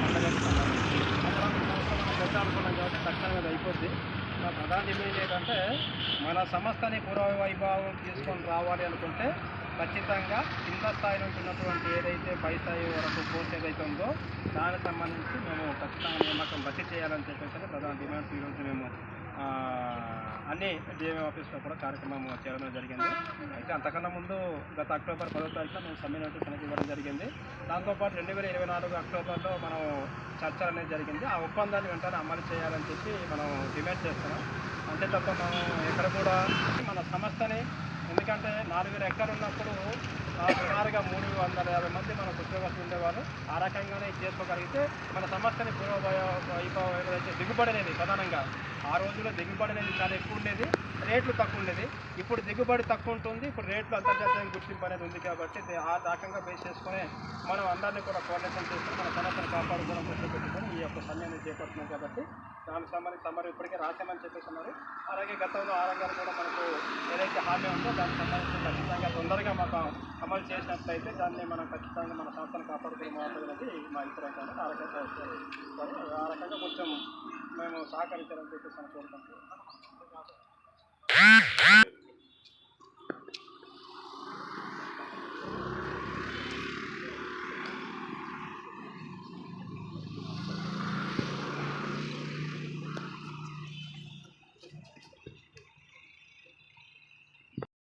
పండగకి పెట్టాలనుకున్నాం కాబట్టి అది అయిపోద్ది నా ప్రధాన డిమాండ్ ఏంటంటే మన సంస్థని పూర్వ వైభవం తీసుకొని రావాలి అనుకుంటే ఖచ్చితంగా కింద స్థాయి నుంచి ఉన్నటువంటి ఏదైతే పై స్థాయి వరకు కోర్స్ ఏదైతే ఉందో దానికి సంబంధించి మేము ఖచ్చితంగా నియామకం భర్తీ చేయాలని చెప్పేసి ప్రధాన డిమాండ్స్ ఈరోజు మేము అన్ని డిఎంఏ ఆఫీస్లో కూడా కార్యక్రమం చేయడం జరిగింది అయితే అంతకన్నా ముందు గత అక్టోబర్ పదో తారీఖున మేము సమ్మె నోటీస్ ఇవ్వడం జరిగింది దాంతోపాటు రెండు వేల ఇరవై నాలుగు అక్టోబర్లో మనం చర్చ అనేది జరిగింది ఆ ఒప్పందాన్ని వెంటనే అమలు చేయాలని చెప్పి మనం డిమాండ్ చేస్తున్నాం అంతే తప్ప మనం ఎక్కడ కూడా మన సంస్థని ఎందుకంటే నాలుగు వేల ఎకరాలు ఉన్నప్పుడు సుమారుగా మూడు వందల యాభై మంది మనకు ఉద్యోగస్తులు ఉండేవారు ఆ రకంగానే ఇది చేసుకోగలిగితే మన సంస్థని పూర్వ వైభవం దిగుబడి అనేది ప్రధానంగా ఆ రోజుల్లో దిగుబడి అనేది చాలా ఎక్కువ ఉండేది రేట్లు తక్కువ ఉండేది. ఇప్పుడు దిగుబడి తక్కువ ఉంటుంది ఇప్పుడు రేట్లు అంతర్జాతీయ గుర్తింపు అనేది ఉంది కాబట్టి ఆ రకంగా బేస్ చేసుకొని మనం అందరినీ కూడా కోఆర్డినేషన్ చేసుకుని మన సమస్యను కాపాడుకోవడం దృష్టి పెట్టుకొని ఈ యొక్క సమయాన్ని చేపడుతున్నాం కాబట్టి దానికి సంబంధించి సమ్మర్ ఇప్పటికే రాసామని చెప్పేస్తున్నారు అలాగే గతంలో ఆరంగారు కూడా మనకు ఏదైతే హామీ ఉందో దానికి సంబంధించి ఖచ్చితంగా తొందరగా మాకు అమలు చేసినట్లయితే దాన్ని మనం ఖచ్చితంగా మన సంస్థను కాపాడుకునే బాగుంటుందని మా ఇతర కాబట్టి ఆ రకంగా సరే, ఆ రకంగా కొంచెం మేము సహకరించాలని చెప్పేసి అనుకుంటున్నాం